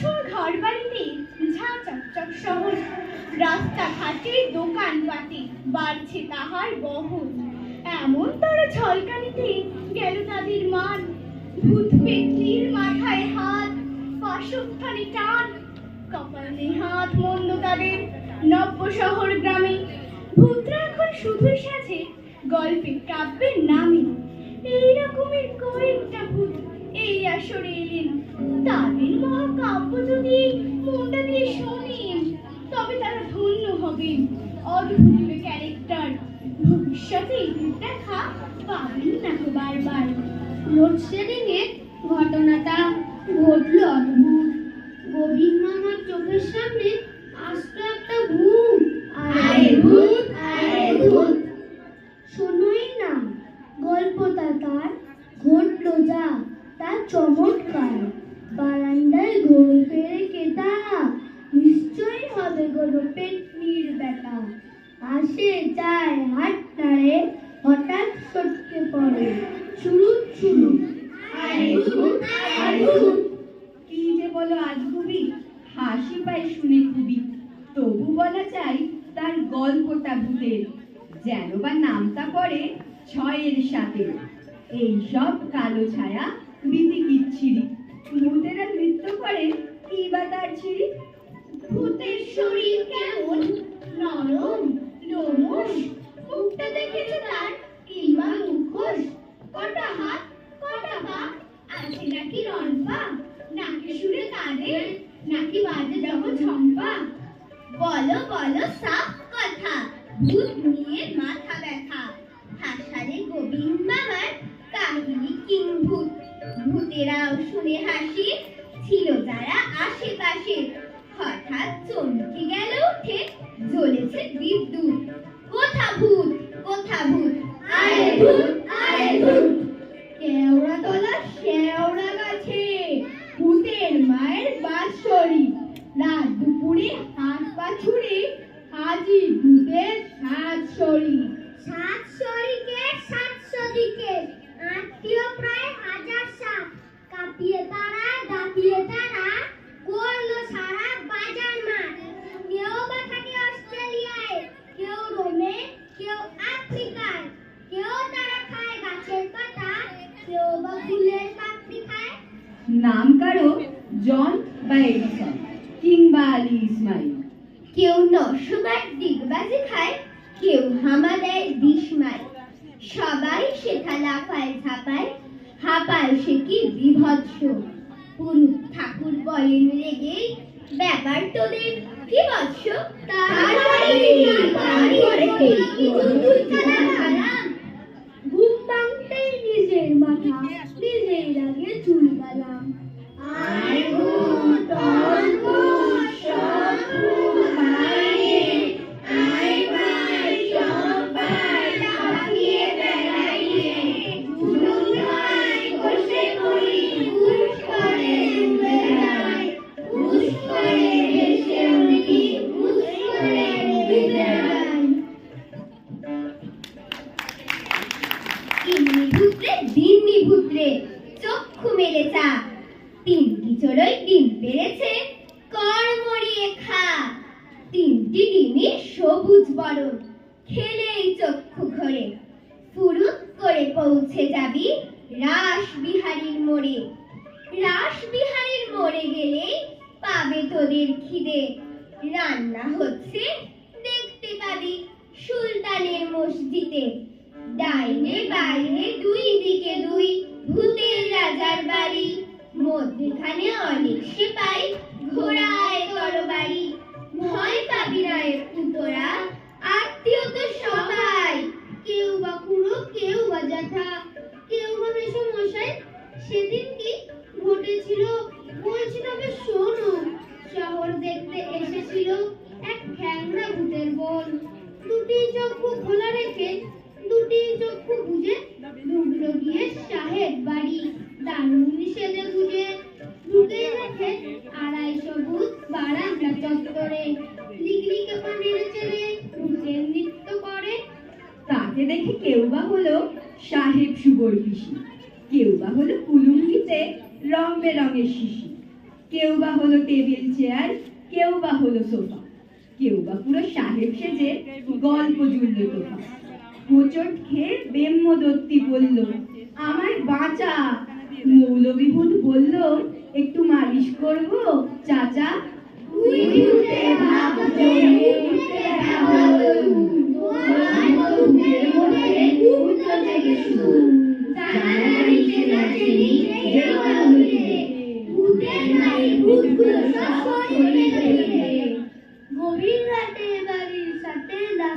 ছোঁয়া ঘর বাড়িতে ঝা রাস্তাঘাটে দোকানপাটে বাড়ছে তাহার বহর এমন তার ঝলকানিতে গেল তাদের মান। ভূত মাথায় হাত পাশস্থানে টান। কপালে হাত মন্দ তাদের নব্য শহর গ্রামে। ভূতরা এখন শুধুই সাজে গল্পে কাব্যের নামে। এই রকমের কয়েকটা এই আসরে এলেন তাদের মহাকাব্য যদি মনটা দিয়ে শোনেন তবে তারা ধন্য হবেন অদ্ভুত ক্যারেক্টার ভবিষ্যতে দেখা পাবেন না তো বারবার। লোডশেডিং এর ঘটনাটা ঘটলো অদ্ভুত। গোবিন্দ মামার চোখের সামনে আসতো একটা ভূত। আরে ভূত, আরে ভূত। শোনোই না গল্পটা তার ঘটলো যা তার চমৎকার বারান্দায় ঘুরে ফিরে কেটা নিশ্চয়ই হবে কোনো পেটনির বেটা আসে যায় হাত নাড়ে হঠাৎ সটকে পড়ে। আরে ভূত, কি যে বলো আজ খুবই হাসি পায় শুনে খুবই। তবু বলা চাই তার গল্পটা ভূতের যেন বা নামটা পড়ে ছয়ের সাথে। এই সব কালো ছায়া রীতি কিচ্ছিরি ভূতেরা নৃত্য করে কি বা তার ছিরি ভূতের শরীর কেমন? নরম লোমশ মুখটা দেখেছ তার? কিংবা মুখোশ? কটা হাত, কটা পা? আছে নাকি রম্পা নাকি সুরে কাঁদে নাকি বাজে যখন ঝম্পা? বলো বলো সাফ কথা। ভূত নিয়ে মাথা ব্যথা। হাসালে গোবিন্দ বাবার কাহিনী কিংভূত। ভূতেরাও শুনে হাসি, ছিল যারা হঠাৎ চমকে গেল? উঠে জ্বলেছে বিদ্যুৎ। কোথা ভূত কোথা ভূত আরে ভূত, আরে ভূত। কেওড়া তলা শেওড়া গাছে ভূতের মায়ের বাঁশরি রাত দুপুরে হাত পা ছুড়ে হাজি ভূতের সাত শরী সাত শরীকে সাতশো দিকে আত্মীয় প্রায় হাজার সাত কাঁপিয়ে তারা দাপিয়ে তারা করল সারা বাজার মাঠ কেউ বা থাকে অস্ট্রেলিয়ায় কেউ রোমে কেউ আফ্রিকায় কেউ তারা খায় গাছের পাতা কেউ বা ফুলের পাপড়ি খায় নাম কারও জন বা এডিসন কিংবা আলী ইসমাইল। কেউ নশোবার দিগবাজি খায়, কেউ হামা দেয় বিস্মায় সবাই সেথা লাফায় ঝাপায়, হাপায় সে কি বিভৎস। পুরুষ ঠাকুর বলেন রেগে, ব্যাপার তোদের কি বৎস। ঘুম ভাঙতেই নিজের মাথা নিজেই লাগে চুল বালাম তিনটি সবুজ বরণ। খেলেই চক্ষু ঘরে। ফুরুত করে পৌঁছে যাবি রাস বিহারীর মোড়ে। রাস বিহারীর মোড়ে গেলেই পাবে তোদের খিদে। রান্না হচ্ছে দেখতে পাবি সুলতানের মসজিদে। ডাইনে বাইরে দুই দিকে দুই ভূতের রাজার বাড়ি। মধ্যখানে অনেক সিপাই তাকে দেখে কেউ বা হলো সাহেব সুবর পিসি কেউ বা হলো কুলুঙ্গিতে রং বেরঙের শিশি। কেউ বা হলো টেবিল চেয়ার, কেউ বা হলো সোফা। কেউ বা পুরো সাহেব সেজে গল্প জুড়ল তোফা। হোঁচট খেয়ে বেম্মদত্তি বলল আমার বাঁচা। মৌলবিভূত বলল, একটু মালিশ করব, চাচা।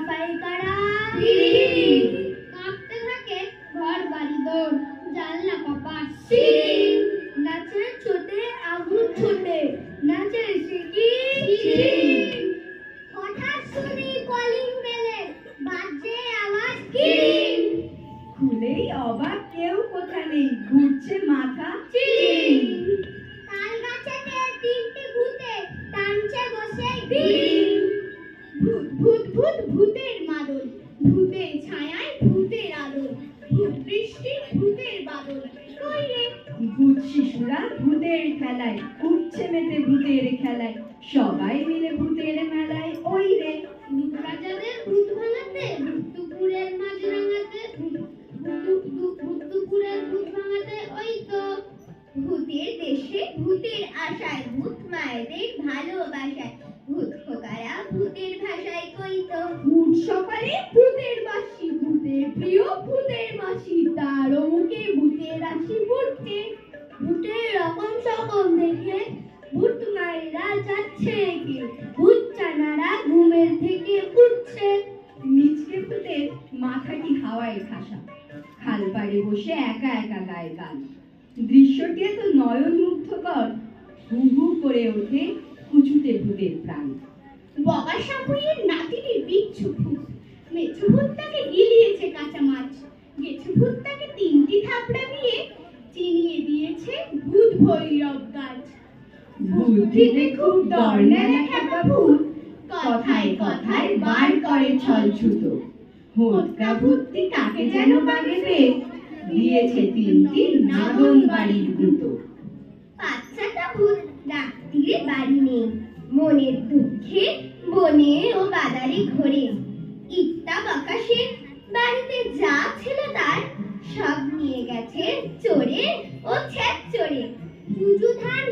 সাথে লাফাই কারা কাঁপতে থাকে ঘর বাড়ি দৌড় জানলা কপাট নাচের ছোটে আগুন ছোটে নাচের শিকি হঠাৎ শুনি কলিং বেলে বাজে আওয়াজ কি? খুলেই অবাক কেউ কোথা নেই ঘুরছে মাথা। উঠছে মেতে ভূতের খেলায়। সবাই মিলে ভূতের মেলায়। ওই রে। ভূত রাজাদের ভূত ভাঙাতে ভূতপুরের মাঝরাঙাতে ভূতপুরের ভূত ভাঙাতে ওই তো। ভূতের দেশে ভূতের আশায় ভূত মায়েদের ভালোবাসায়। ভূত খোকারা ভূতের ভাষায় কইতো ভূত সকালে ভূতের বাসি ভূতের প্রিয় ভূতের মাসি। তারও মুখে ভূতের আসি ভূতের রকম দেখে ভূত মায়েরা যাচ্ছে এগিয়ে ভূত চানারা ঘুমের থেকে উঠছে। নিচকে ভূতের মাথাটি হাওয়ায় ঠাসা খাল পাড়ে বসে একা একা গায়ে গান দৃশ্যটি এত নয়ন মুগ্ধকর হু হু করে ওঠে কুচুতে ভূতের প্রাণ। বগা সাপুইয়ের নাতিটির বিচ্ছু ভূত। মেছু ভূত তাকে গিলিয়েছে কাঁচা মাছ। গেছু ভূত তিনটি থাপড়া দিয়ে চিনিয়ে দিয়েছে ভূত ভৈরব গাছ। বুদ্ধিতে খুব দরনেলা খ্যাপা ভূত। কথায় কথায় বার করে ছল ছুত। হোটকা ভূতটি কাকে যেন বাগে পেয়ে দিয়েছে তিনটি নাদন বাড়ির গুঁতো বাচ্চাটা ভূত রাত্রিরে বাড়ি নেই। মনের দুঃখে বনে ও বাদারে ঘোরে। ইত্যা বাকাশে বাড়িতে গেছে চোরে ও ছ্যাপ চোরে। যুযুধান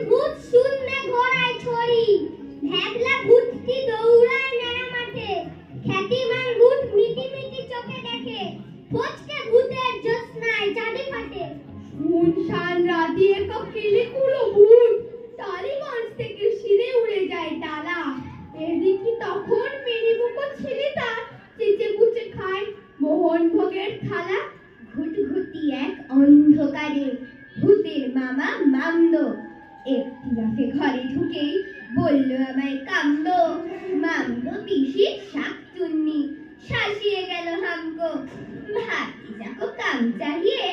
কাম চাহিয়ে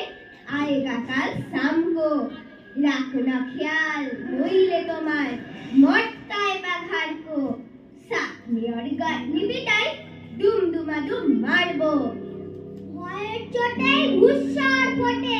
আয়েগা কাল সামকো রাখো না খেয়াল হইলে তোমার মটকায় বাঘার কো। সাকনি আর গানি বিটাই ডুম ডুমা ডুম মারবো। ভয়ের চোটে ঘুষার ফোটে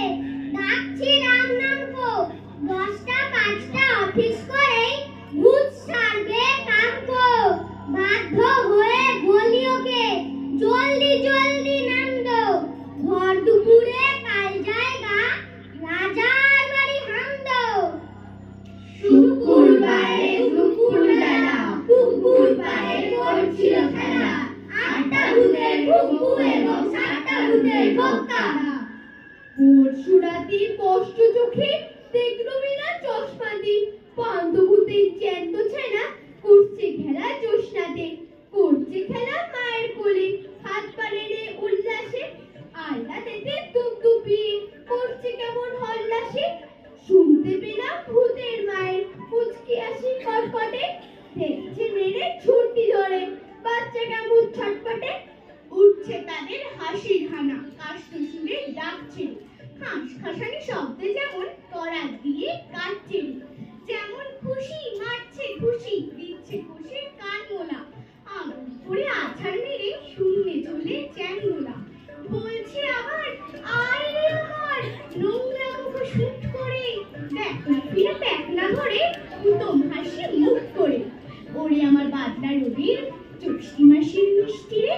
রবির মাসির মিষ্টি রে।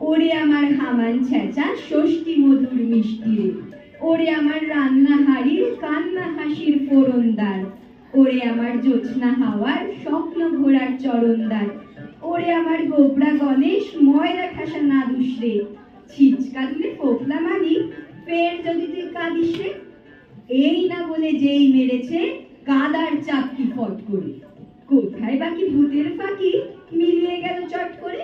ওরে আমার হামান ছেঁচা, ষষ্ঠী মধুর মিষ্টি রে। ওরে আমার রান্না হাড়ির, কান্না হাসির ফোরনদার ওরে আমার জোৎস্না হাওয়ার, স্বপ্ন ঘোরার চরণদার। ওরে আমার গোবরা গণেশ, ময়রা খাসা না দুসরে ছিচকা দিলে ফোকলা মারি ফের যদি তুই কাঁদিস রে। এই না বলে যেই মেরেছে কাদার চাপকি ফট করে। কোথায় বাকি ভূতের ফাঁকি? মিলিয়ে গেল চট করে।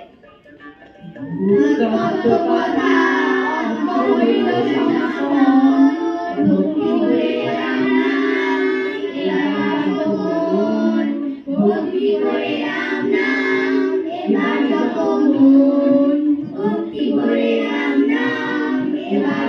এবার